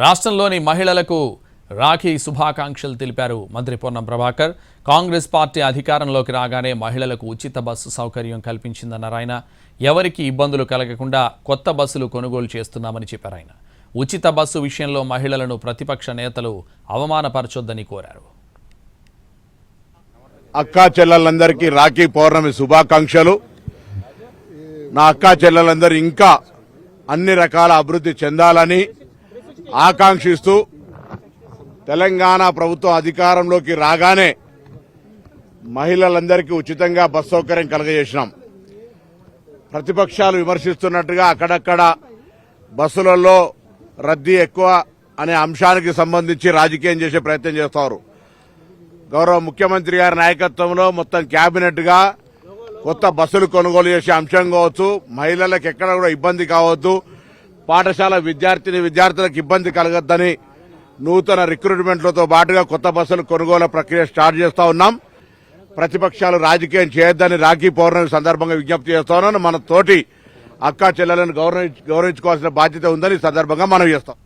రాష్ట్రంలోని మహిళలకు రాఖీ శుభాకాంక్షలు తెలిపారు మంత్రి పొన్నం ప్రభాకర్. కాంగ్రెస్ పార్టీ అధికారంలోకి రాగానే మహిళలకు ఉచిత బస్సు సౌకర్యం కల్పించిందన్నారు ఆయన. ఎవరికి ఇబ్బందులు కలగకుండా కొత్త బస్సులు కొనుగోలు చేస్తున్నామని చెప్పారు ఆయన. ఉచిత బస్సు విషయంలో మహిళలను ప్రతిపక్ష నేతలు అవమానపరచొద్దని కోరారు. అక్కా చెల్లెలందరికీ రాఖీ పౌర్ణమి శుభాకాంక్షలు. నా అక్కా చెల్లెలందరూ ఇంకా అన్ని రకాల అభివృద్ధి చెందాలని ఆకాంక్షిస్తూ తెలంగాణ ప్రభుత్వం అధికారంలోకి రాగానే మహిళలందరికీ ఉచితంగా బస్ సౌకర్యం కలగజేసినాం. ప్రతిపక్షాలు విమర్శిస్తున్నట్టుగా అక్కడక్కడ బస్సులలో రద్దీ ఎక్కువ అనే అంశానికి సంబంధించి రాజకీయం చేసే ప్రయత్నం చేస్తారు. గౌరవ ముఖ్యమంత్రి గారి నాయకత్వంలో మొత్తం క్యాబినెట్గా కొత్త బస్సులు కొనుగోలు చేసే అంశం కావచ్చు మహిళలకు ఎక్కడ కూడా ఇబ్బంది కావద్దు పాఠశాల విద్యార్థిని విద్యార్థులకు ఇబ్బంది కలగద్దని నూతన రిక్రూట్మెంట్లతో పాటుగా కొత్త బస్సులు కొనుగోలు ప్రక్రియ స్టార్ట్ చేస్తా ఉన్నాం. ప్రతిపక్షాలు రాజకీయం చేయొద్దని రాఖీ పౌర్ణమి సందర్భంగా విజ్ఞప్తి చేస్తా ఉన్నాను. మన తోటి అక్కా చెల్లెలను గౌరవించుకోవాల్సిన బాధ్యత ఉందని సందర్భంగా మనం చేస్తాం.